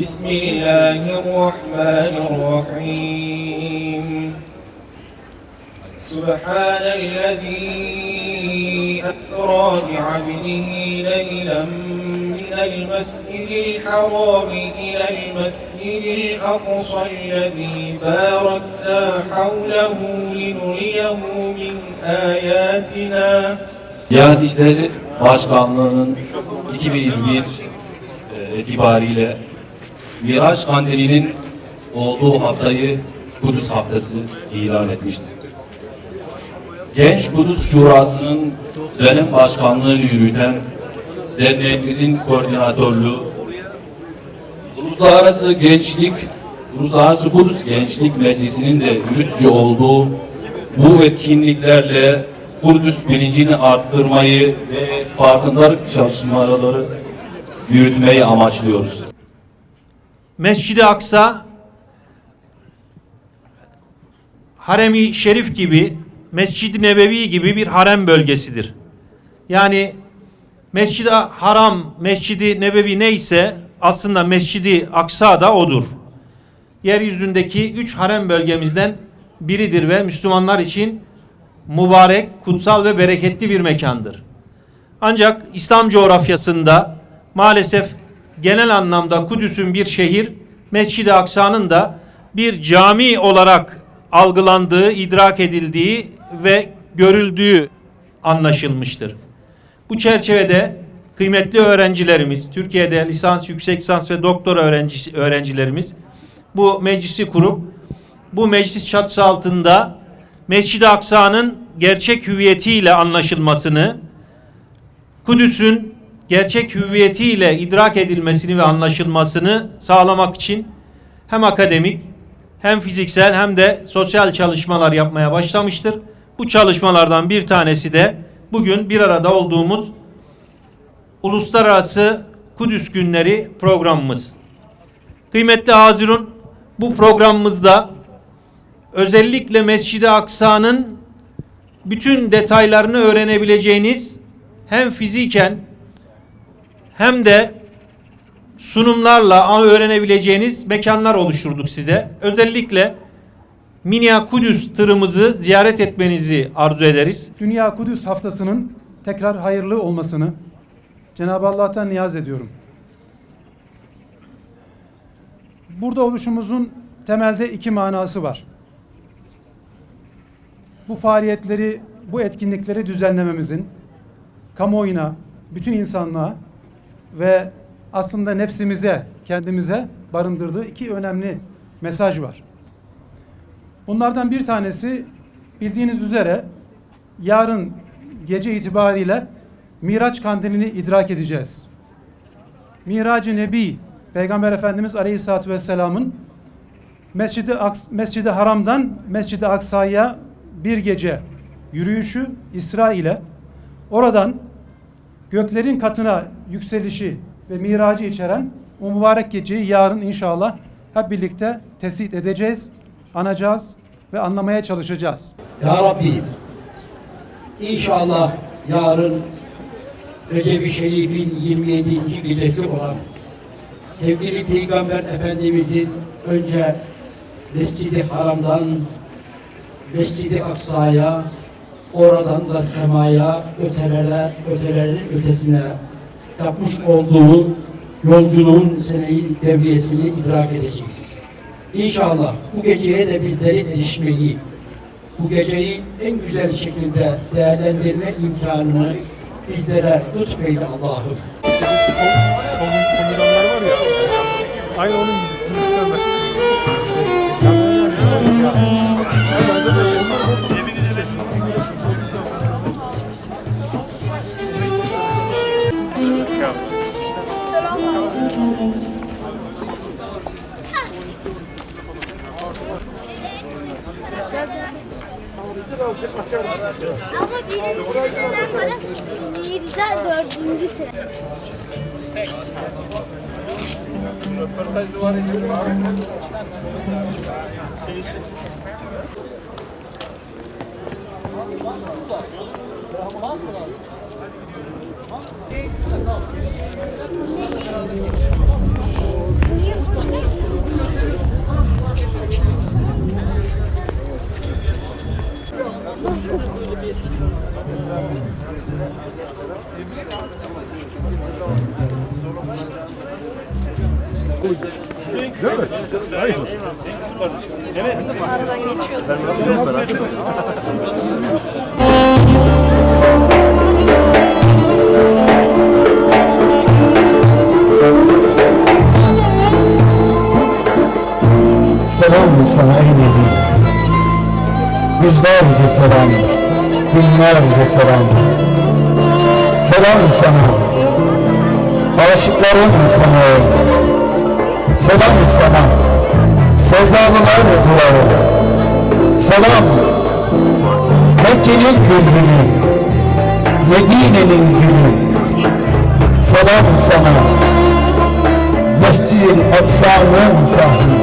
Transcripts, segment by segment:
بسم الله الرحمن الرحيم سبحان الذي أسرى بعبده ليلا من المسجد الحرام إلى المسجد الأقصى الذي باركنا حوله لنريه من آياتنا Diyanet İşleri Başkanlığı'nın 2021 e, itibariyle Miraç Kandili'nin olduğu haftayı Kudüs Haftası ilan etmiştir. Genç Kudüs Şurası'nın dönem başkanlığını yürüten derneğimizin koordinatörlüğü, Uluslararası Gençlik, Uluslararası Kudüs Gençlik Meclisi'nin de yürütücü olduğu bu etkinliklerle Kudüs bilincini arttırmayı ve farkındalık çalışmaları yürütmeyi amaçlıyoruz. Mescid-i Aksa Harem-i Şerif gibi Mescid-i Nebevi gibi bir harem bölgesidir. Yani Mescid-i Haram, Mescid-i Nebevi neyse aslında Mescid-i Aksa da odur. Yeryüzündeki üç harem bölgemizden biridir ve Müslümanlar için mübarek, kutsal ve bereketli bir mekandır. Ancak İslam coğrafyasında maalesef genel anlamda Kudüs'ün bir şehir, Mescid-i Aksa'nın da bir cami olarak algılandığı, idrak edildiği ve görüldüğü anlaşılmıştır. Bu çerçevede kıymetli öğrencilerimiz, Türkiye'de lisans, yüksek lisans ve doktora öğrenci, öğrencilerimiz bu meclisi kurup bu meclis çatısı altında Mescid-i Aksa'nın gerçek hüviyetiyle anlaşılmasını, Kudüs'ün gerçek hüviyetiyle idrak edilmesini ve anlaşılmasını sağlamak için hem akademik hem fiziksel hem de sosyal çalışmalar yapmaya başlamıştır. Bu çalışmalardan bir tanesi de bugün bir arada olduğumuz Uluslararası Kudüs Günleri programımız. Kıymetli Hazirun bu programımızda özellikle Mescid-i Aksa'nın bütün detaylarını öğrenebileceğiniz hem fiziken hem de sunumlarla öğrenebileceğiniz mekanlar oluşturduk size. Özellikle Minya Kudüs tırımızı ziyaret etmenizi arzu ederiz. Dünya Kudüs haftasının tekrar hayırlı olmasını Cenab-ı Allah'tan niyaz ediyorum. Burada oluşumuzun temelde iki manası var. Bu faaliyetleri, bu etkinlikleri düzenlememizin kamuoyuna, bütün insanlığa ve aslında nefsimize, kendimize barındırdığı iki önemli mesaj var. Bunlardan bir tanesi bildiğiniz üzere yarın gece itibariyle Miraç kandilini idrak edeceğiz. Mirac-ı Nebi Peygamber Efendimiz Aleyhisselatü Vesselam'ın Mescid-i, Aks Mescid-i Haram'dan Mescid-i Aksa'ya bir gece yürüyüşü İsra ile oradan göklerin katına yükselişi ve miracı içeren o mübarek geceyi yarın inşallah hep birlikte tespit edeceğiz, anacağız ve anlamaya çalışacağız. Ya Rabbi inşallah yarın Recep-i Şerif'in 27. gecesi olan sevgili Peygamber Efendimizin önce Mescid-i Haram'dan Mescid-i Aksa'ya oradan da semaya ötelere, ötelerin ötesine yapmış olduğu yolculuğun seneyi devriyesini idrak edeceğiz. İnşallah bu geceye de bizleri erişmeyi, bu geceyi en güzel şekilde değerlendirme imkanını bizlere lütfeyle Allah'ım. komutanlar. Aynı onun gibi. Ama birinci sınıftan sonra birden dördüncü sınıf. Bugün Selam sana ey Nebi. Yüzlerce selam Binlerce selam. Selam sana. Aşıkların kanağı Selam sana. Sevdalılar durağı Selam Mekke'nin bülbülü Medine'nin gülü. Selam sana. Mescid-i Aksa'nın sahibi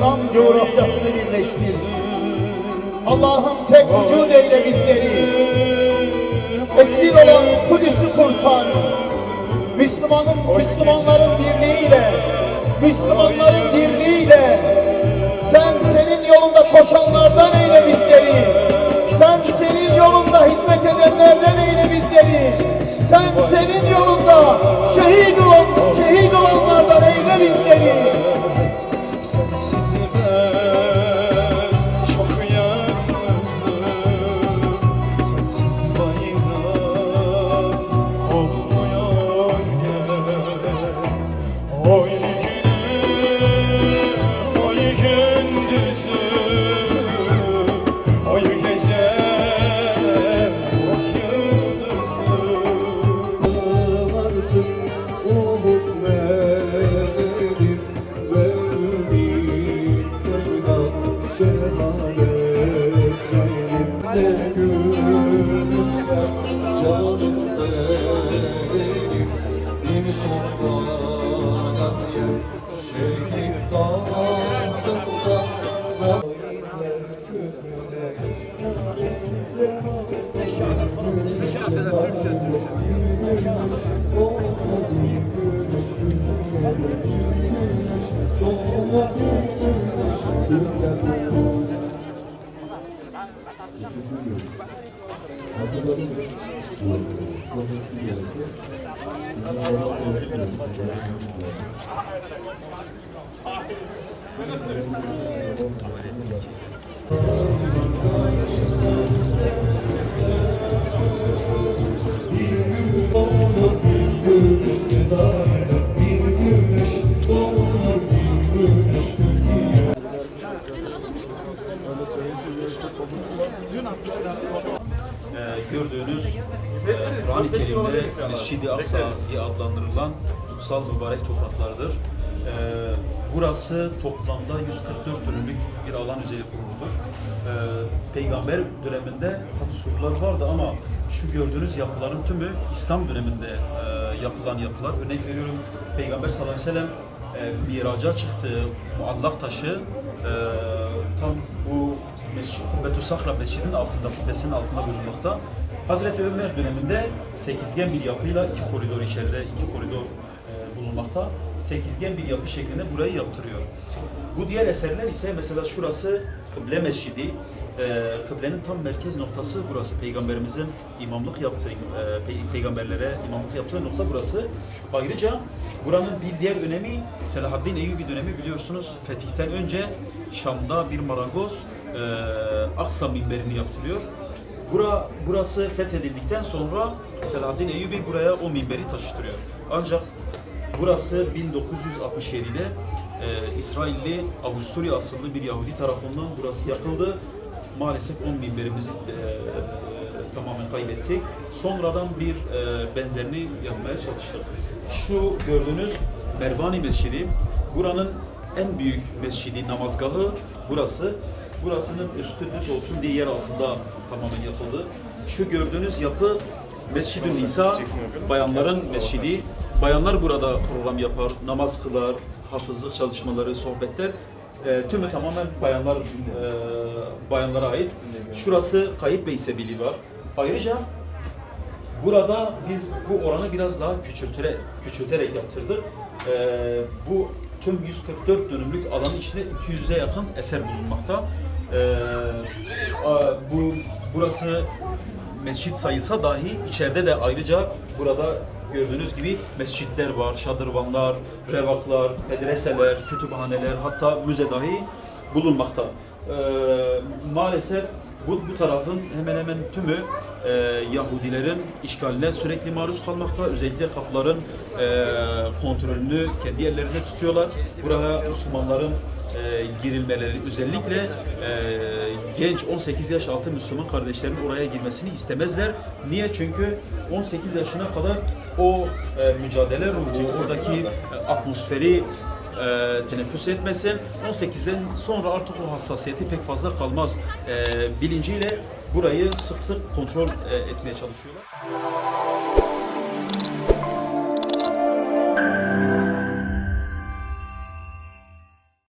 İslam coğrafyasını birleştir. Allah'ım tek vücud eyle bizleri. Esir olan Kudüs'ü kurtar. Müslümanın, Müslümanların birliğiyle, Müslümanların dirliğiyle sen senin yolunda koşanlardan eyle bizleri. Sen senin yolunda hizmet edenlerden Ne gülüm 아, 그래서 그렇게 Mescid-i Aksa diye adlandırılan kutsal mübarek topraklardır. Ee, burası toplamda 144 dönümlük bir alan üzeri kuruludur. Ee, Peygamber döneminde tabi surlar vardı ama şu gördüğünüz yapıların tümü İslam döneminde e, yapılan yapılar. Örnek veriyorum Peygamber sallallahu aleyhi ve sellem e, miraca çıktığı muallak taşı e, tam bu Mescid, Kubbetü Sahra Mescidinin altında, kubbesinin altında bulunmakta. Hazreti Ömer döneminde sekizgen bir yapıyla iki koridor içeride, iki koridor e, bulunmakta. Sekizgen bir yapı şeklinde burayı yaptırıyor. Bu diğer eserler ise mesela şurası Kıble Mescidi. E, kıblenin tam merkez noktası burası. Peygamberimizin imamlık yaptığı, e, pey- peygamberlere imamlık yaptığı nokta burası. Ayrıca buranın bir diğer önemi Selahaddin Eyyubi dönemi biliyorsunuz. Fetihten önce Şam'da bir marangoz e, Aksa minberini yaptırıyor. Bura, burası fethedildikten sonra Selahaddin Eyyubi buraya o minberi taşıtırıyor. Ancak burası 1967'de e, İsrailli Avusturya asıllı bir Yahudi tarafından burası yakıldı. Maalesef on minberimizi e, tamamen kaybettik. Sonradan bir e, benzerini yapmaya çalıştık. Şu gördüğünüz Mervani Mescidi, buranın en büyük mescidi, namazgahı burası. Burasının üstü düz olsun diye yer altında tamamen yapıldı. Şu gördüğünüz yapı Mescid-i Nisa, bayanların mescidi. Bayanlar burada program yapar, namaz kılar, hafızlık çalışmaları, sohbetler. E, tümü tamamen bayanlar e, bayanlara ait. Şurası Kayıp Bey Sebili var. Ayrıca burada biz bu oranı biraz daha küçültere, küçülterek yaptırdık. Ee, bu tüm 144 dönümlük alanın içinde 200'e yakın eser bulunmakta. Ee, bu burası mescit sayılsa dahi içeride de ayrıca burada gördüğünüz gibi mescitler var, şadırvanlar, revaklar, medreseler, kütüphaneler hatta müze dahi bulunmakta. Ee, maalesef bu, bu tarafın hemen hemen tümü e, Yahudilerin işgaline sürekli maruz kalmakta. Özellikle kapıların e, kontrolünü kendi ellerinde tutuyorlar. Buraya Müslümanların e, girilmeleri özellikle e, genç 18 yaş altı Müslüman kardeşlerin oraya girmesini istemezler. Niye? Çünkü 18 yaşına kadar o e, mücadele ruhu, oradaki e, atmosferi e, teneffüs etmesin. 18'den sonra artık o hassasiyeti pek fazla kalmaz. E, bilinciyle burayı sık sık kontrol e, etmeye çalışıyorlar.